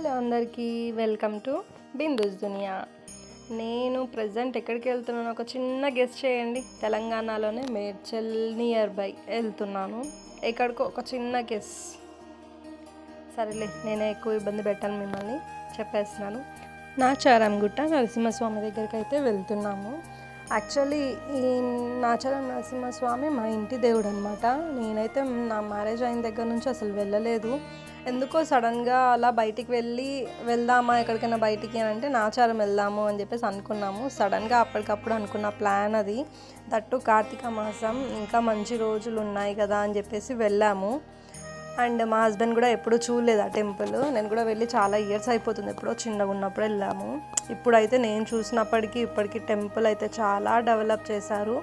Hello అందరికీ welcome to Bindu's దునియా. నేను present ఎక్కడికి వెళ్తున్నాను ఒక చిన్న గెస్ట్ చేయండి. తెలంగాణలోనే మేడ్చల్ నియర్ బై వెళ్తున్నాను. ఎక్కడికో ఒక చిన్న గెస్. సరేలే నేనే ఎక్కువ ఇబ్బంది పెట్టాను మిమ్మల్ని చెప్పేస్తున్నాను. నాచారం గుట్ట నరసింహస్వామి దగ్గరికి అయితే వెళ్తున్నాము. యాక్చువల్లీ ఈ నాచారం నరసింహస్వామి మా ఇంటి దేవుడు అనమాట నేనైతే నా మ్యారేజ్ అయిన దగ్గర నుంచి అసలు వెళ్ళలేదు. ఎందుకో సడన్గా అలా బయటికి వెళ్ళి వెళ్దామా ఎక్కడికైనా బయటికి అని అంటే నాచారం వెళ్దాము అని చెప్పేసి అనుకున్నాము. సడన్గా అప్పటికప్పుడు అనుకున్న ప్లాన్ అది. దట్టు కార్తీక మాసం ఇంకా మంచి రోజులు ఉన్నాయి కదా అని చెప్పేసి వెళ్ళాము. అండ్ మా హస్బెండ్ కూడా ఎప్పుడూ చూడలేదు ఆ టెంపుల్. నేను కూడా వెళ్ళి చాలా ఇయర్స్ అయిపోతుంది ఎప్పుడో చిన్నగా ఉన్నప్పుడు వెళ్ళాము. ఇప్పుడైతే నేను చూసినప్పటికీ ఇప్పటికీ టెంపుల్ అయితే చాలా డెవలప్ చేశారు.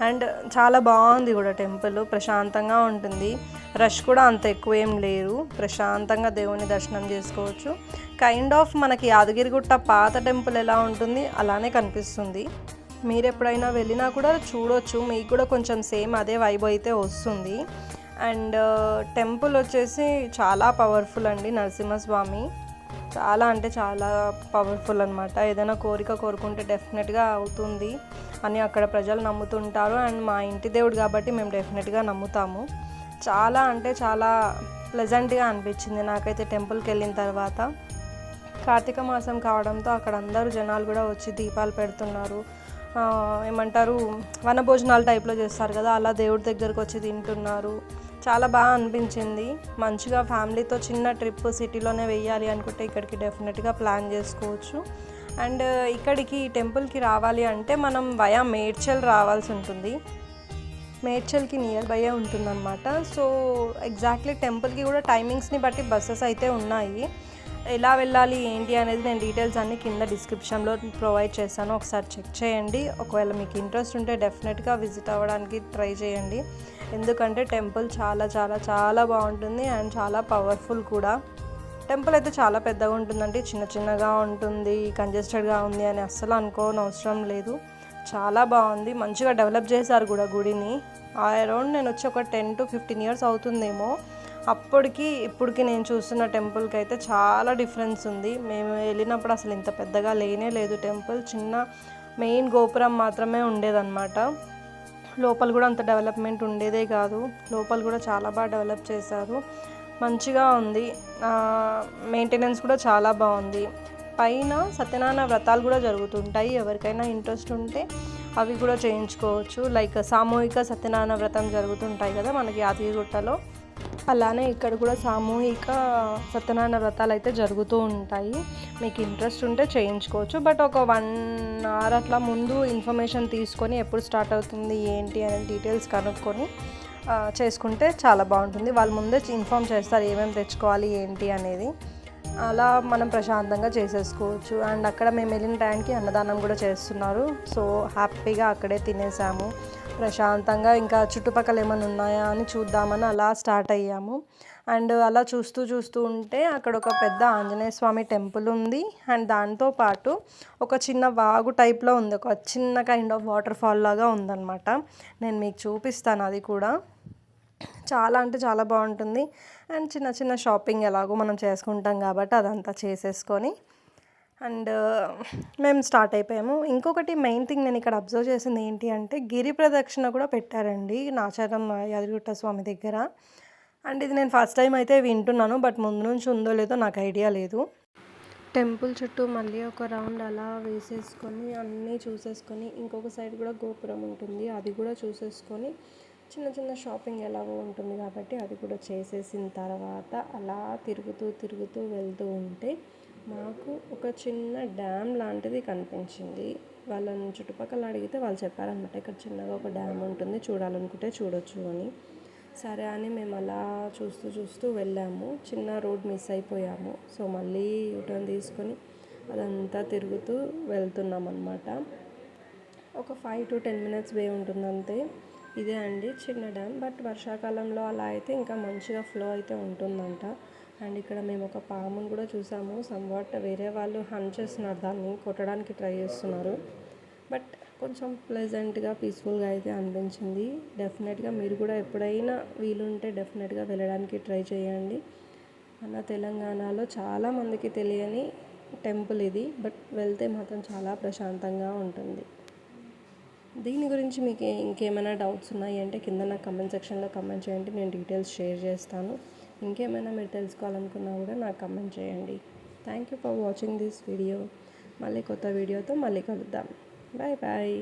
అండ్ చాలా బాగుంది కూడా టెంపుల్. ప్రశాంతంగా ఉంటుంది. రష్ కూడా అంత ఎక్కువ ఏం లేరు. ప్రశాంతంగా దేవుని దర్శనం చేసుకోవచ్చు. కైండ్ ఆఫ్ మనకి యాదగిరిగుట్ట పాత టెంపుల్ ఎలా ఉంటుంది? అలానే కనిపిస్తుంది. మీరు ఎప్పుడైనా వెళ్ళినా కూడా చూడొచ్చు. మీకు కూడా కొంచెం సేమ్ అదే వైబ్ అయితే వస్తుంది. అండ్ uh, టెంపుల్ వచ్చేసి చాలా పవర్ఫుల్ అండి నరసింహస్వామి. చాలా అంటే చాలా పవర్ఫుల్ అనమాట ఏదైనా కోరిక కోరుకుంటే డెఫినెట్గా అవుతుంది అని అక్కడ ప్రజలు నమ్ముతుంటారు. అండ్ మా ఇంటి దేవుడు కాబట్టి మేము డెఫినెట్గా నమ్ముతాము. చాలా అంటే చాలా ప్లెజెంట్గా అనిపించింది నాకైతే టెంపుల్కి వెళ్ళిన తర్వాత. కార్తీక మాసం కావడంతో అక్కడ అందరూ జనాలు కూడా వచ్చి దీపాలు పెడుతున్నారు. ఏమంటారు వనభోజనాలు టైప్లో చేస్తారు కదా అలా దేవుడి దగ్గరకు వచ్చి తింటున్నారు. చాలా బాగా అనిపించింది. మంచిగా ఫ్యామిలీతో చిన్న ట్రిప్ సిటీలోనే వెయ్యాలి అనుకుంటే ఇక్కడికి డెఫినెట్గా ప్లాన్ చేసుకోవచ్చు. అండ్ ఇక్కడికి టెంపుల్కి రావాలి అంటే మనం వయా మేడ్చల్ రావాల్సి ఉంటుంది. మేడ్చల్కి నియర్ బైయే ఉంటుందన్నమాట. సో ఎగ్జాక్ట్లీ టెంపుల్కి కూడా టైమింగ్స్ని బట్టి బస్సెస్ అయితే ఉన్నాయి. ఎలా వెళ్ళాలి ఏంటి అనేది నేను డీటెయిల్స్ అన్ని కింద డిస్క్రిప్షన్లో ప్రొవైడ్ చేశాను. ఒకసారి చెక్ చేయండి. ఒకవేళ మీకు ఇంట్రెస్ట్ ఉంటే డెఫినెట్గా విజిట్ అవ్వడానికి ట్రై చేయండి. ఎందుకంటే టెంపుల్ చాలా చాలా చాలా బాగుంటుంది అండ్ చాలా పవర్ఫుల్ కూడా. టెంపుల్ అయితే చాలా పెద్దగా ఉంటుందండి. చిన్న చిన్నగా ఉంటుంది కంజెస్టెడ్గా ఉంది అని అస్సలు అనుకోని అవసరం లేదు. చాలా బాగుంది. మంచిగా డెవలప్ చేశారు కూడా గుడిని. అరౌండ్ నేను వచ్చి ఒక టెన్ టు ఫిఫ్టీన్ ఇయర్స్ అవుతుందేమో. అప్పటికి ఇప్పటికి నేను చూస్తున్న టెంపుల్కి అయితే చాలా డిఫరెన్స్ ఉంది. మేము వెళ్ళినప్పుడు అసలు ఇంత పెద్దగా లేనే లేదు టెంపుల్ చిన్న మెయిన్ గోపురం మాత్రమే ఉండేదన్నమాట. లోపల కూడా అంత డెవలప్మెంట్ ఉండేదే కాదు. లోపల కూడా చాలా బాగా డెవలప్ చేశారు. మంచిగా ఉంది. మెయింటెనెన్స్ కూడా చాలా బాగుంది. పైన సత్యనారాయణ వ్రతాలు కూడా జరుగుతుంటాయి. ఎవరికైనా ఇంట్రెస్ట్ ఉంటే అవి కూడా చేయించుకోవచ్చు. లైక్ సామూహిక సత్యనారాయణ వ్రతం జరుగుతుంటాయి కదా మనకి యాదగిరిగుట్టలో అలానే ఇక్కడ కూడా సామూహిక సత్యనారాయణ వ్రతాలు అయితే జరుగుతూ ఉంటాయి. మీకు ఇంట్రెస్ట్ ఉంటే చేయించుకోవచ్చు. బట్ ఒక వన్ అవర్ అట్లా ముందు ఇన్ఫర్మేషన్ తీసుకొని ఎప్పుడు స్టార్ట్ అవుతుంది ఏంటి అనే డీటెయిల్స్ కనుక్కొని చేసుకుంటే చాలా బాగుంటుంది. వాళ్ళు ముందే ఇన్ఫామ్ చేస్తారు ఏమేమి తెచ్చుకోవాలి ఏంటి అనేది. అలా మనం ప్రశాంతంగా చేసేసుకోవచ్చు. అండ్ అక్కడ మేము వెళ్ళిన టైంకి అన్నదానం కూడా చేస్తున్నారు. సో హ్యాపీగా అక్కడే తినేసాము. ప్రశాంతంగా ఇంకా చుట్టుపక్కల ఏమైనా ఉన్నాయా అని చూద్దామని అలా స్టార్ట్ అయ్యాము. అండ్ అలా చూస్తూ చూస్తూ ఉంటే అక్కడ ఒక పెద్ద ఆంజనేయ స్వామి టెంపుల్ ఉంది. అండ్ దాంతో పాటు ఒక చిన్న వాగు టైప్లో ఉంది. ఒక చిన్న కైండ్ ఆఫ్ వాటర్ ఫాల్ లాగా ఉందన్నమాట. నేను మీకు చూపిస్తాను అది కూడా. చాలా అంటే చాలా బాగుంటుంది. అండ్ చిన్న చిన్న షాపింగ్ ఎలాగో మనం చేసుకుంటాం కాబట్టి అదంతా చేసేసుకొని. అండ్ మేము స్టార్ట్ అయిపోయాము. ఇంకొకటి మెయిన్ థింగ్ నేను ఇక్కడ అబ్జర్వ్ చేసింది ఏంటి అంటే గిరి ప్రదక్షిణ కూడా పెట్టారండి నాచారం యాదగిరిగుట్ట స్వామి దగ్గర. అండ్ ఇది నేను ఫస్ట్ టైం అయితే వింటున్నాను బట్ ముందు నుంచి ఉందో లేదో నాకు ఐడియా లేదు. టెంపుల్ చుట్టూ మళ్ళీ ఒక రౌండ్ అలా వేసేసుకొని అన్నీ చూసేసుకొని ఇంకొక సైడ్ కూడా గోపురం ఉంటుంది అది కూడా చూసేసుకొని చిన్న చిన్న షాపింగ్ ఎలాగో ఉంటుంది కాబట్టి అది కూడా చేసేసిన తర్వాత అలా తిరుగుతూ తిరుగుతూ వెళ్తూ ఉంటే మాకు ఒక చిన్న డ్యామ్ లాంటిది కనిపించింది. వాళ్ళని చుట్టుపక్కల అడిగితే వాళ్ళు చెప్పారనమాట ఇక్కడ చిన్నగా ఒక డ్యామ్ ఉంటుంది చూడాలనుకుంటే చూడొచ్చు అని. సరే అని మేము అలా చూస్తూ చూస్తూ వెళ్ళాము. చిన్న రోడ్ మిస్ అయిపోయాము. సో మళ్ళీ యూటర్న్ తీసుకొని అదంతా తిరుగుతూ వెళ్తున్నాం అనమాట ఒక five to ten minutes way ఉంటుంది అంతే ఇదే అండి చిన్న డ్యామ్. బట్ వర్షాకాలంలో అలా అయితే ఇంకా మంచిగా ఫ్లో అయితే ఉంటుందంట. అండ్ ఇక్కడ మేము ఒక పామును కూడా చూసాము. సమ్వాట్ వేరే వాళ్ళు హన్ చేస్తున్నారు. దాన్ని కొట్టడానికి ట్రై చేస్తున్నారు. బట్ కొంచెం ప్లెజెంట్గా పీస్ఫుల్గా అయితే అనిపించింది. డెఫినెట్గా మీరు కూడా ఎప్పుడైనా వీలుంటే డెఫినెట్గా వెళ్ళడానికి ట్రై చేయండి. మన తెలంగాణలో చాలామందికి తెలియని టెంపుల్ ఇది. బట్ వెళ్తే మాత్రం చాలా ప్రశాంతంగా ఉంటుంది. దీని గురించి మీకు ఇంకేమైనా డౌట్స్ ఉన్నాయి అంటే కింద నాకు కమెంట్ సెక్షన్లో కమెంట్ చేయండి నేను డీటెయిల్స్ షేర్ చేస్తాను. ఇంకేమైనా మీరు తెలుసుకోవాలనుకున్నా కూడా నాకు కమెంట్ చేయండి. Thank you for watching this video మళ్ళీ కొత్త వీడియోతో మళ్ళీ కలుద్దాం. Bye bye